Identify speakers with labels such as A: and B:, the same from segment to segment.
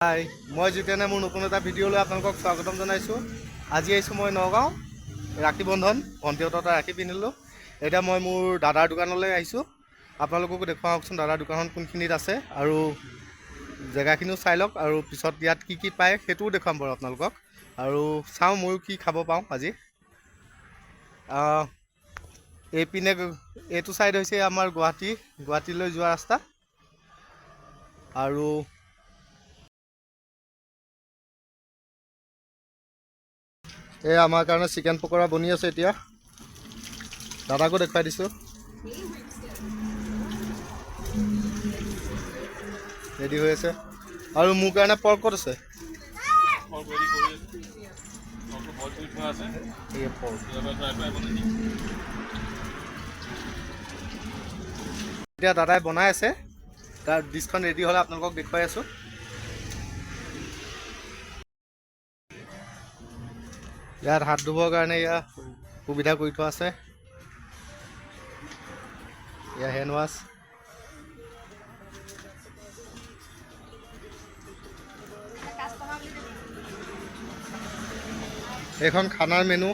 A: High মই জিতেনে মোৰ নতুন এটা ভিডিঅ'লৈ আপোনালোকক স্বাগতম জনাইছোঁ। আজি আহিছোঁ মই নগাঁও ৰাখী বন্ধন ভণ্টিহঁতৰ এটা ৰাখী পিন্ধিলোঁ। এতিয়া মই মোৰ দাদাৰ দোকানলৈ আহিছোঁ। আপোনালোককো দেখুৱাওকচোন দাদাৰ দোকানখন কোনখিনিত আছে আৰু জেগাখিনিও চাই লওক আৰু পিছত ইয়াত কি কি পায় সেইটোও দেখুৱাম বাৰু আপোনালোকক। আৰু চাওঁ ময়ো কি খাব পাওঁ আজি। এইপিনে এইটো ছাইড হৈছে আমাৰ গুৱাহাটী গুৱাহাটীলৈ যোৱা ৰাস্তা। আৰু এই আমাৰ কাৰণে চিকেন পকৰা বনি আছে এতিয়া। দাদাকো দেখুৱাই দিছোঁ। ৰেডি হৈ আছে। আৰু মোৰ কাৰণে পৰ্ক ক'ত আছে? এতিয়া দাদাই বনাই আছে। তাৰ ডিছখন ৰেডি হ'লে আপোনালোকক দেখুৱাই আছোঁ। ইয়াত হাত ধুবৰ কাৰণে এয়া সুবিধা কৰি থোৱা আছে। এয়া হেণ্ড ৱাছ এইখন খানাৰ মেনু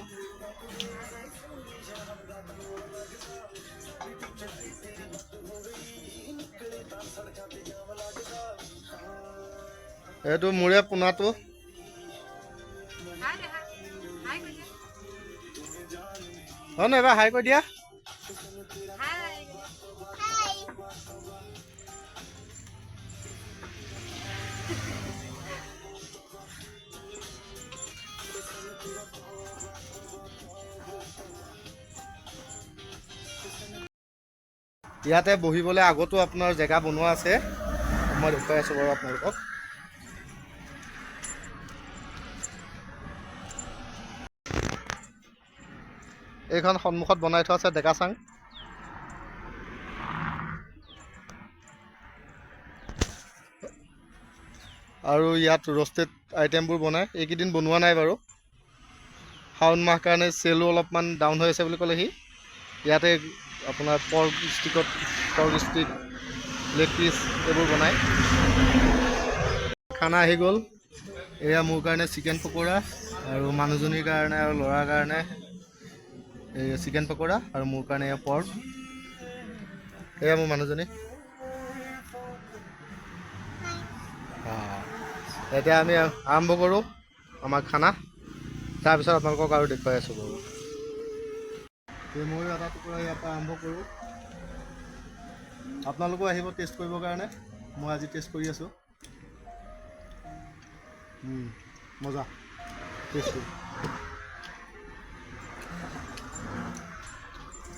A: এইটো মোৰে পোনাটো। নহয় এবাৰ হাই কৈ দিয়া। ইয়াতে বহিবলৈ আগতো আপোনাৰ জেগা বনোৱা আছে। মই দেখুৱাই আছোঁ বাৰু আপোনালোকক। এইখন সন্মুখত বনাই থোৱা আছে ডেকা চাং। আৰু ইয়াত ৰষ্টেড আইটেমবোৰ বনায় এইকেইদিন বনোৱা নাই বাৰু। শাওণ মাহ কাৰণে চেলো অলপমান ডাউন হৈ আছে বুলি ক'লে সি ইয়াতে আপোনাৰ পৰ্ক ষ্টিকত পৰ্ক ষ্টিক লেগ পিচ এইবোৰ বনায় খানা আহি গ'ল। এয়া মোৰ কাৰণে চিকেন পকোৰা আৰু মানুহজনীৰ কাৰণে আৰু ল'ৰাৰ কাৰণে চিকেন পকোৰা আৰু মোৰ কাৰণে এয়া পৰ্ক এয়া মোৰ মানুহজনী। এতিয়া আমি আৰম্ভ কৰোঁ আমাৰ খানা। তাৰপিছত আপোনালোকক আৰু দেখুৱাই আছোঁ বাৰু। ময়ো এটা টুকুৰা ইয়াৰ পৰা আৰম্ভ কৰোঁ। আপোনালোকো আহিব টেষ্ট কৰিবৰ কাৰণে। মই আজি টেষ্ট কৰি আছোঁ। মজা। টেষ্টি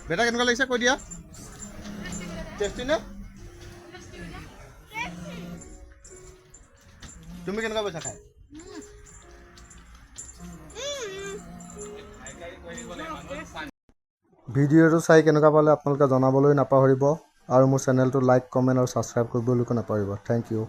A: বেটা কেনেকুৱা লাগিছে কৈ দিয়া? টেষ্টি নে? তুমি কেনেকুৱা পাইছা খাই ভিডিঅ'টো চাই কেনেকুৱা পালে আপোনালোকে জনাবলৈ নাপাহৰিব আৰু মোৰ চেনেলটো লাইক, কমেণ্ট আৰু ছাবস্ক্ৰাইব কৰিবলৈ নাপাহৰিব। Thank you